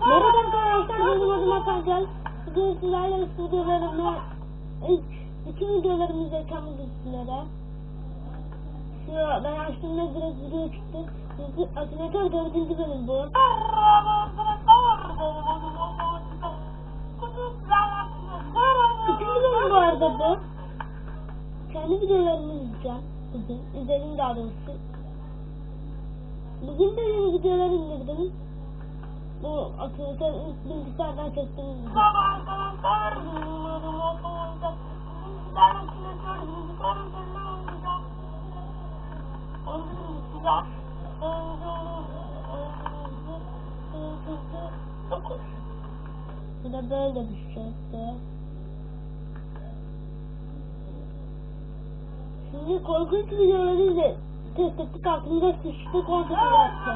Merhaba arkadaşlar benim adım Hakan Can. Bugün sizlerle videolarımı ilk bütün videolarımızı ekranımız üstülere. Şu ben açtığımda direkt video çıktı. Çünkü Akinator dördüncü bölüm bu. Üçüncü bölüm bu arada bu. Kendi videolarımı izleyeceğim. Bugün. İzledim daha doğrusu. Bugün de yeni videolar indirdim. Bu akıllıca ilk bilgisayardan çektiğimiz video. Bu da böyle bir şeydi. Şimdi korkunç videoları test ettik aklımda sıçtı korkunç yaptı.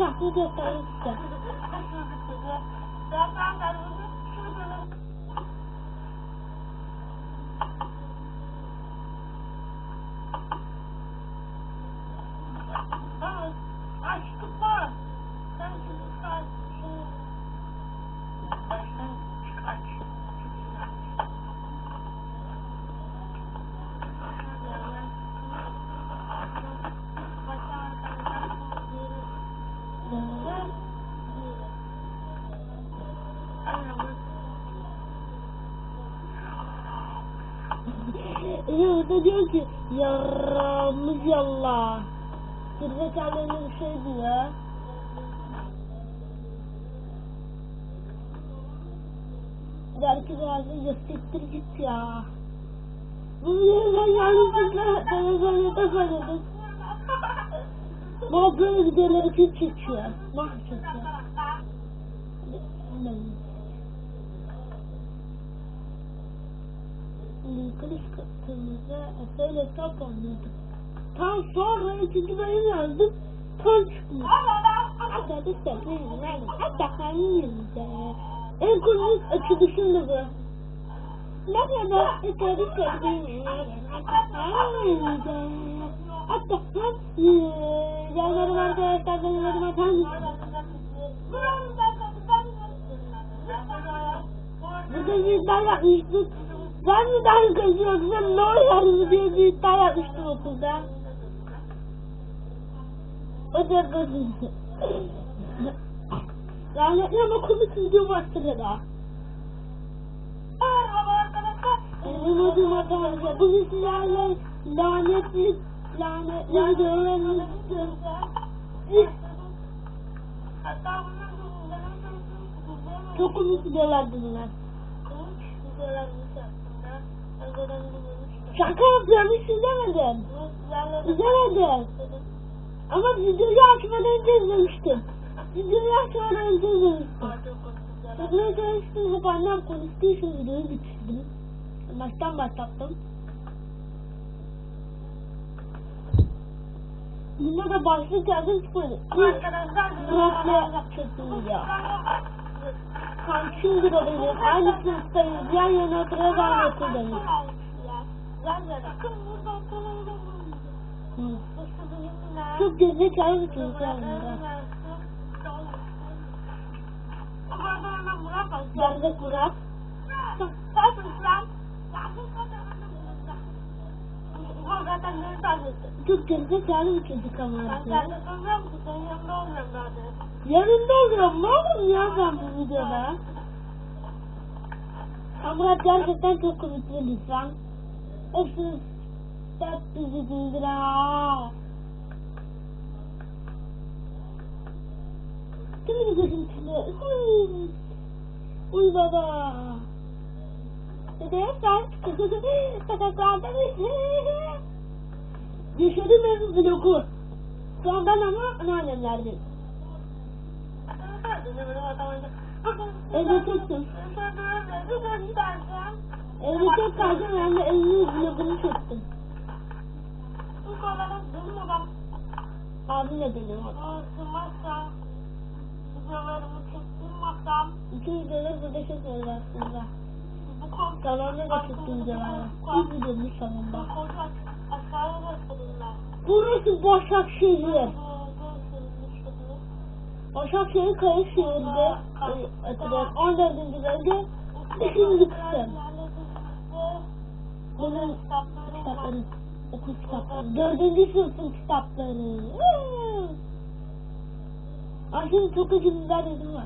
exactly the same stuff. Ya orada diyor ki yaramız yallah. Gerizekalı öyle bir şey diyor. Belki biraz da siktir git ya. Bu videoyu ben yanlışlıkla televizyonda söyledim. Bu böyle videoları kim çekiyor? Mah çekiyor. Kılıç kırmızı böyle top oynuyorduk. Tam sonra ikinci bölüm yazdım. Tam çıkmış. Hatta da. Yani hatta kalmayız. En komik açılışım da bu. Merhaba, yukarı sevdiğim Hatta canlarım arkadaşlar benim mısın? Burada bir iddia yapmıştık. Ben mi daha kazıyorum sen ne oynar diye bir iddia yapmıştım okulda. O da kazındı. Lanetli ama komik video var sırada. Benim adım arkadaşlar. Bugün sizlerle lanetli lanetli videolarımızı çok komik videolardı bunlar. Şaka yapıyorum hiç izlemedim. İzlemedim. Ama videoyu açmadan önce izlemiştim. Videoyu açmadan önce izlemiştim. Çekmeye çalıştım hep annem konuştuğu için videoyu bitirdim. Baştan başlattım. Bunda da başlık yazdım çıkmadı. Rafle çektim video. Kankim de benim. Aynı sınıftayız. Yan yana oturuyoruz aynı okuldayız. Hı. Çok gerizekalı bir çocuk yani. Nerede Murat? Çok gerizekalı bir çocuk ama. Yanında oluyorum. Ne olur ya ben bu videoda? Ama gerçekten çok komik bir insan. Hepsini sert bizi güldür ha. Kimin gözüntülü? Uy. Baba. Dede sen sokaklarda mısın? Yaşadığım evin vlogu. Şu an ben ama anneannemlerdeyim. Evde tekim. Evde tek kaldım ben de evin vlogunu çektim. Abimle dönüyorum. Bütün videoları burada çekiyoruz aslında. Salonda da çektim videoları. İlk videomuz salonda. Burası Başakşehir. Başakşehir Kayseri'de e, oturan 14. bölge 5. kısım. Bunun kitapları, okul kitapları, 4. sınıfın kitapları. Aslında çok acı biber dedim var.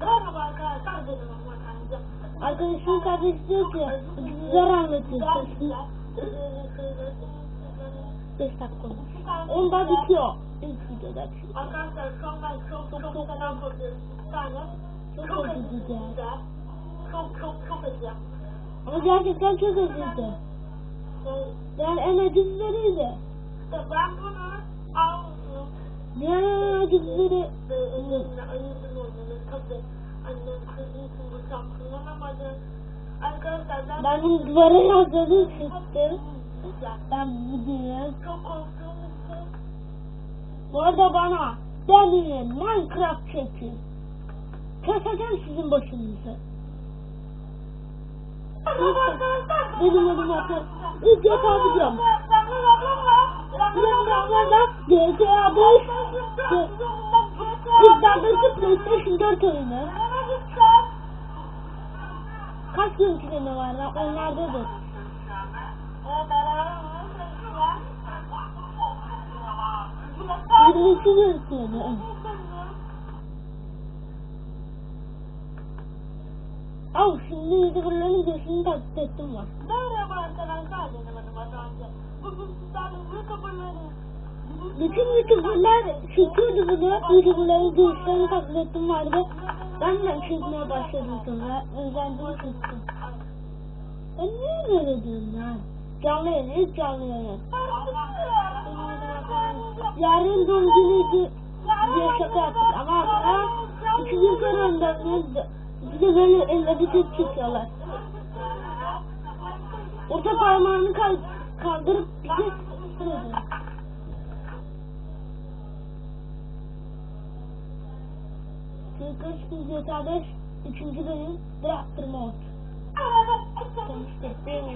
Merhaba arkadaşlar Ahmet Hamza. Arkadaşım kardeşi diyor ki biber anlatıyor. Sesli 5 dakika olmuş. Onda bitiyor. İlk videoda. Arkadaşlar şu an ben çok çok çok selam koyuyorum. Bir tane Çok çok biber. Çok çok çok acı. Ama gerçekten çok. Şey, Yani en acı biberiydi. işte ben bunu aldım. Yani en acı biberi Ve elimle ayırdım onu. Tabii annem kızı için bıçak kullanamadı. Arkadaşlar ben... ben bunu duvara yazdım çıktım. Ben bugün Çok bu arada bana demeyin Minecraft çekin. Keseceğim sizin başınızı. Benim adım Hakan. İlk defa biliyorum. Yanlarında GTA 5 İlk daha doğrusu PlayStation 4 oyunu. Kaç görüntüleme var lan onlardadır. 22 görüntüleme. Al şimdi youtuberların gözünü taklit ettim var. Merhaba arkadaşlar benim adım Atancı. Bugün sizlerle YouTuber'ları Bütün youtuberlar çekiyordu bunu. Youtuberların görüşlerini taklit ettim vardı. Ben de çekmeye başladım sonra. Özendim çektim. Ben niye böyle diyorum lan? Canlı yayın, ilk canlı yayın. Yarın doğum günüydü diye şaka yaptık ama aslında iki gün sonra önden bir de böyle elleri tek çekiyorlar. Orta parmağını kal kaldırıp bize sürüyor. Kırkış GTA 5 3. bölüm Draftır Mod. Konuştuk. Benim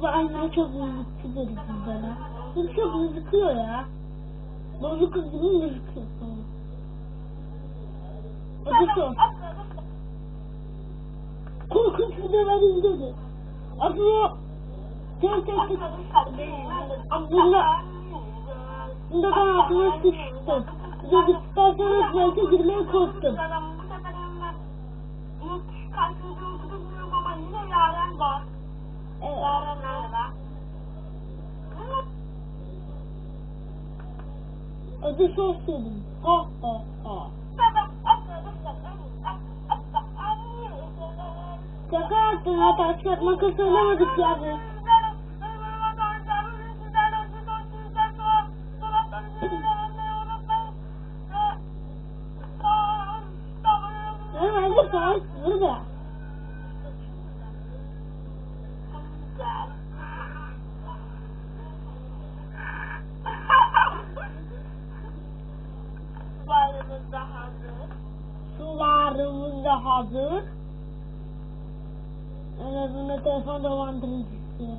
Bu anne çok dedi bana. Bu çok mızıkıyor ya. Bozuk kız gibi çok. Korkunç videolar izledi. Aslında tek tek tek bunda, bunda ben aklıma sıçtım. Dedikten sonra tuvalete girmeye korktum. Adı sos dedim. Ha ha ha. Look at some of the gadgets. Telefon dolandırıcısı.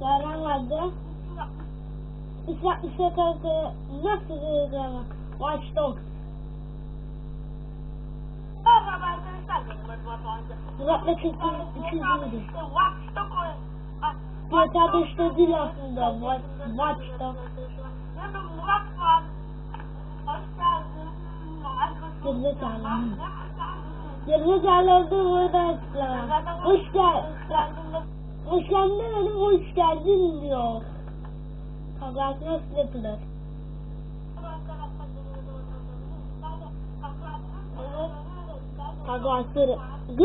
Yalan vardı. İsra İsrail'de nasıl bir? Watch Dogs. Murat'la çektiğimiz Dog oyun. GTA 5'te değil aslında. Watch, Watch Dogs. Yanımda Murat var. Gerizekalı. Gerizekalı burada açıklama. Hoş gel. Hoş geldin demedim, hoş geldin diyor. Kavgası nasıl Gül